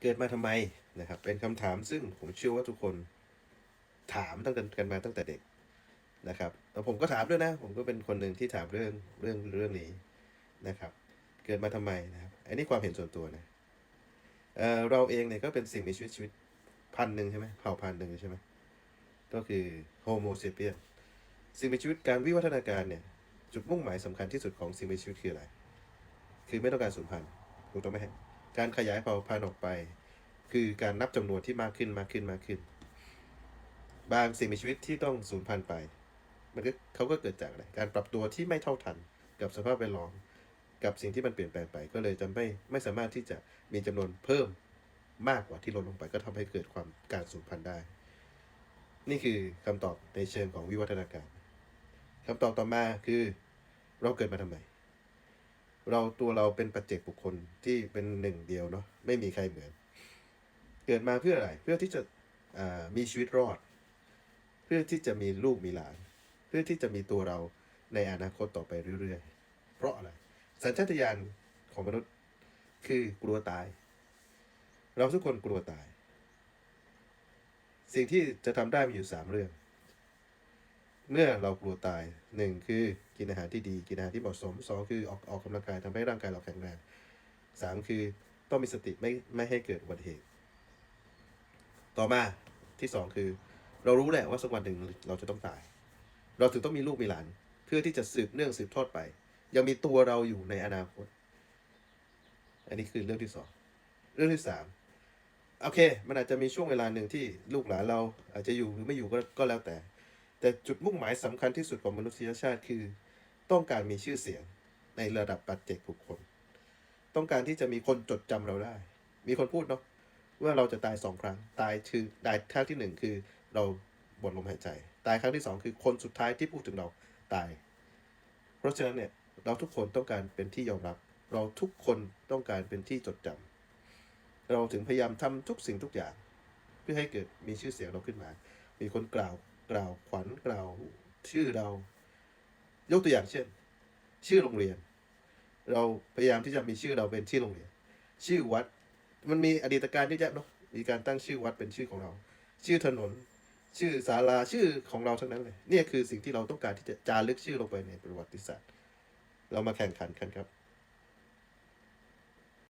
เกิดมาทำไมนะครับ เป็นคำถามซึ่งผมเชื่อว่าทุกคนถามตั้งแต่กันมาตั้งแต่เด็กนะครับแล้วผมก็ถามด้วยนะ ผมก็เป็นคนหนึ่งที่ถามเรื่องเรื่องเรื่องนี้นะครับ เกิดมาทำไมนะครับ อันนี้ความเห็นส่วนตัวนะเอ่อเราเองเนี่ยก็เป็นสิ่งมีชีวิตชีวิตพันหนึ่งใช่ไหมเผ่าพันหนึ่งใช่ไหมก็คือโฮโมเซเปียนสิ่งมีชีวิตการวิวัฒนาการเนี่ย จุดมุ่งหมายสำคัญที่สุดของสิ่งมีชีวิตคืออะไร คือไม่ต้องการสูญพันธุ์ถูกต้องไหมฮะ การขยายเผ่าพันธุ์ออกไป คือการนับจำนวนที่มากขึ้นมากขึ้นมากขึ้น บางสิ่งมีชีวิตที่ต้องสูญพันธุ์ไป มันก็เขาก็เกิดจากอะไรการปรับตัวที่ไม่เท่าทันกับสภาพแวดล้อมกับสิ่งที่มันเปลี่ยนแปลงไป ก็เลยจะไม่ไม่สามารถที่จะมีจำนวนเพิ่มมากกว่าที่ลดลงไป ก็ทำให้เกิดความการสูญพันธุ์ได้ นี่คือคำตอบในเชิงของวิวัฒนาการคำตอบต่อมาคือเราเกิดมาทำไม เราตัวเราเป็นปัจเจกบุคคลที่เป็นหนึ่งเดียวเนาะไม่มีใครเหมือน เกิดมาเพื่ออะไรเพื่อที่จะมีชีวิตรอด เพื่อที่จะมีลูกมีหลาน เพื่อที่จะมีตัวเราในอนาคตต่อไปเรื่อยๆ เพราะอะไร สัญชาตญาณของมนุษย์คือกลัวตาย เราทุกคนกลัวตาย สิ่งที่จะทำได้มีอยู่สามเรื่อง เมื่อเรากลัวตายหนึ่งคือกินอาหารที่ดี กินอาหารที่เหมาะสมสองคือออกออกกำลังกายทำให้ร่างกายเราแข็งแรงสามคือต้องมีสติไม่ไม่ให้เกิดอุบัติเหตุ ต่อมาที่สองคือ เรารู้แหละว่าสักวันหนึ่งเราจะต้องตาย เราถึงต้องมีลูกมีหลาน เพื่อที่จะสืบเนื่องสืบทอดไป ยังมีตัวเราอยู่ในอนาคต อันนี้คือเรื่องที่สองเรื่องที่สามโอเค มันอาจจะมีช่วงเวลาหนึ่งที่ลูกหลานเราอาจจะอยู่หรือไม่อยู่ก็ก็แล้วแต่ แต่จุดมุ่งหมายสำคัญที่สุดของมนุษยชาติคือ ต้องการมีชื่อเสียงในระดับปัจเจกบุคคล ต้องการที่จะมีคนจดจำเราได้ มีคนพูดเนาะว่าเราจะตายสองครั้ง ตายคือตายครั้งที่หนึ่งคือเราหมดลมหายใจ ตายครั้งที่สองคือคนสุดท้ายที่พูดถึงเราตาย เพราะฉะนั้นเนี่ยเราทุกคนต้องการเป็นที่ยอมรับ เราทุกคนต้องการเป็นที่จดจำเราถึงพยายามทำทุกสิ่งทุกอย่าง เพื่อให้เกิดมีชื่อเสียงเราขึ้นมา มีคนกล่าว กล่าวขวัญกล่าวชื่อเรา ยกตัวอย่างเช่น ชื่อโรงเรียน เราพยายามที่จะมีชื่อเราเป็นชื่อโรงเรียน ชื่อวัด มันมีอดีตการเยอะแยะเนาะมีการตั้งชื่อวัดเป็นชื่อของเรา ชื่อถนน ชื่อศาลาชื่อของเราทั้งนั้นเลยนี่คือสิ่งที่เราต้องการที่จะจารึกชื่อลงไปในประวัติศาสตร์ เรามาแข่งขันกันครับ